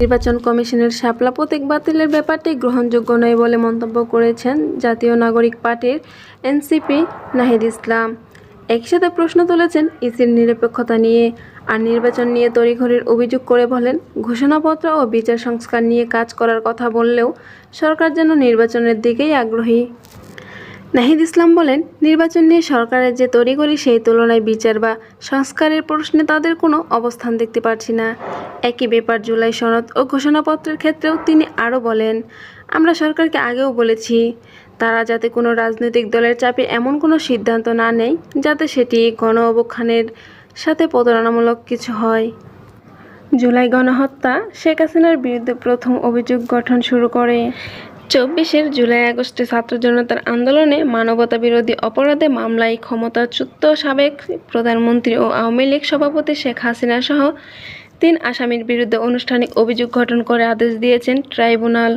নির্বাচন কমিশনের শাপলা প্রতীক বাতিলের ব্যাপারটি গ্রহণযোগ্য নয় বলে মন্তব্য করেছেন জাতীয় নাগরিক পার্টির এনসিপি নাহিদ ইসলাম। একসাথে প্রশ্ন তুলেছেন ইসির নিরপেক্ষতা নিয়ে। আর নির্বাচন নিয়ে তড়িঘড়ির অভিযোগ করে বলেন, ঘোষণাপত্র ও বিচার সংস্কার নিয়ে কাজ করার কথা বললেও সরকার যেন নির্বাচনের দিকেই আগ্রহী। নাহিদ ইসলাম বলেন, নির্বাচন নিয়ে সরকারের যে তড়িঘড়ি সেই তুলনায় বিচার বা সংস্কারের প্রশ্নে তাদের কোনো অবস্থান দেখতে পারছি না। একই ব্যাপার জুলাই সনদ ও ঘোষণাপত্রের ক্ষেত্রেও তিনি আরও বলেন, আমরা সরকারকে আগেও বলেছি, তারা যাতে কোনো রাজনৈতিক দলের চাপে এমন কোনো সিদ্ধান্ত না নেয় যাতে সেটি গণ অবক্ষানের সাথে প্রতারণামূলক কিছু হয়। জুলাই গণহত্যা শেখ হাসিনার বিরুদ্ধে প্রথম অভিযোগ গঠন শুরু করে। চব্বিশের জুলাই আগস্টে ছাত্র জনতার আন্দোলনে মানবতা বিরোধী অপরাধে মামলায় ক্ষমতাচ্যুত সাবেক প্রধানমন্ত্রী ও আওয়ামী লীগ সভাপতি শেখ হাসিনা সহ তিন আসামির বিরুদ্ধে আনুষ্ঠানিক অভিযোগ গঠন করে আদেশ দিয়েছেন ট্রাইব্যুনাল।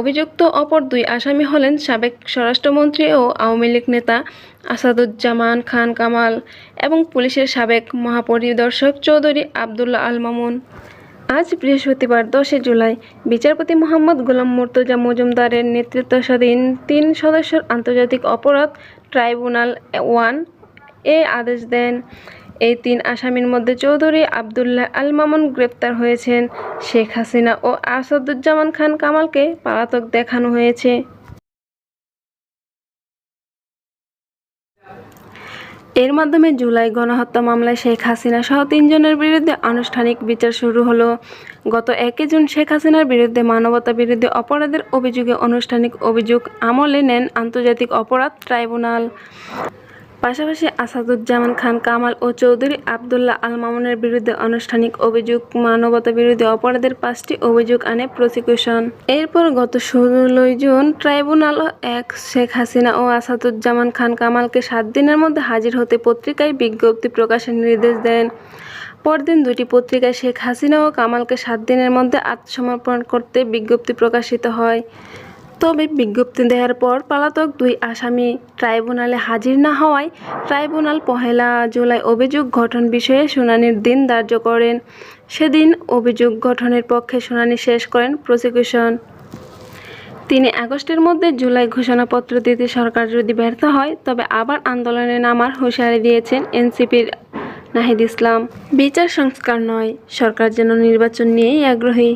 অভিযুক্ত অপর দুই আসামি হলেন সাবেক স্বরাষ্ট্রমন্ত্রী ও আওয়ামী লীগ নেতা আসাদুজ্জামান খান কামাল এবং পুলিশের সাবেক মহাপরিদর্শক চৌধুরী আবদুল্লাহ আল মামুন। আজ বৃহস্পতিবার দশে জুলাই। বিচারপতি মোহাম্মদ গোলাম মুর্তজা মজুমদারের নেতৃত্বাধীন তিন সদস্যের আন্তর্জাতিক অপরাধ ট্রাইব্যুনাল ওয়ান এ আদেশ দেন। এই তিন আসামির মধ্যে চৌধুরী আবদুল্লাহ আল মামুন গ্রেপ্তার হয়েছেন। শেখ হাসিনা ও আসাদুজ্জামান খান কামালকে পলাতক দেখানো হয়েছে। এর মাধ্যমে জুলাই গণহত্যা মামলায় শেখ হাসিনা সহ তিনজনের বিরুদ্ধে আনুষ্ঠানিক বিচার শুরু হলো। গত একই জুন শেখ হাসিনার বিরুদ্ধে মানবতা বিরুদ্ধে অপরাধের অভিযোগে আনুষ্ঠানিক অভিযোগ আমলে নেন আন্তর্জাতিক অপরাধ ট্রাইব্যুনাল। পাশাপাশি আসাদুজ্জামান খান, কামাল ও চৌধুরী আবদুল্লাহ আল মামুনের বিরুদ্ধে আনুষ্ঠানিক অভিযোগ মানবতা বিরোধী অপরাধের পাঁচটি অভিযোগ আনে প্রসিকিউশন। এরপর গত ষোলোই জুন ট্রাইব্যুনাল এক শেখ হাসিনা ও আসাদুজ্জামান খান, কামালকে সাত দিনের মধ্যে হাজির হতে পত্রিকায় বিজ্ঞপ্তি প্রকাশের নির্দেশ দেন। পরদিন দুটি পত্রিকায় শেখ হাসিনা ও কামালকে সাত দিনের মধ্যে আত্মসমর্পণ করতে বিজ্ঞপ্তি প্রকাশিত হয়। তবে বিজ্ঞপ্তি দেওয়ার পর পলাতক দুই আসামি ট্রাইব্যুনালে হাজির না হওয়ায় ট্রাইব্যুনাল পহেলা জুলাই অভিযোগ গঠন বিষয়ে শুনানির দিন ধার্য করেন। সেদিন অভিযোগ গঠনের পক্ষে শুনানি শেষ করেন প্রসিকিউশন। তিনি আগস্টের মধ্যে জুলাই ঘোষণাপত্র দিতে সরকার যদি ব্যর্থ হয়, তবে আবার আন্দোলনে নামার হুঁশিয়ারি দিয়েছেন এনসিপির নাহিদ ইসলাম। বিচার সংস্কার নয়, সরকার যেন নির্বাচন নিয়েই আগ্রহী।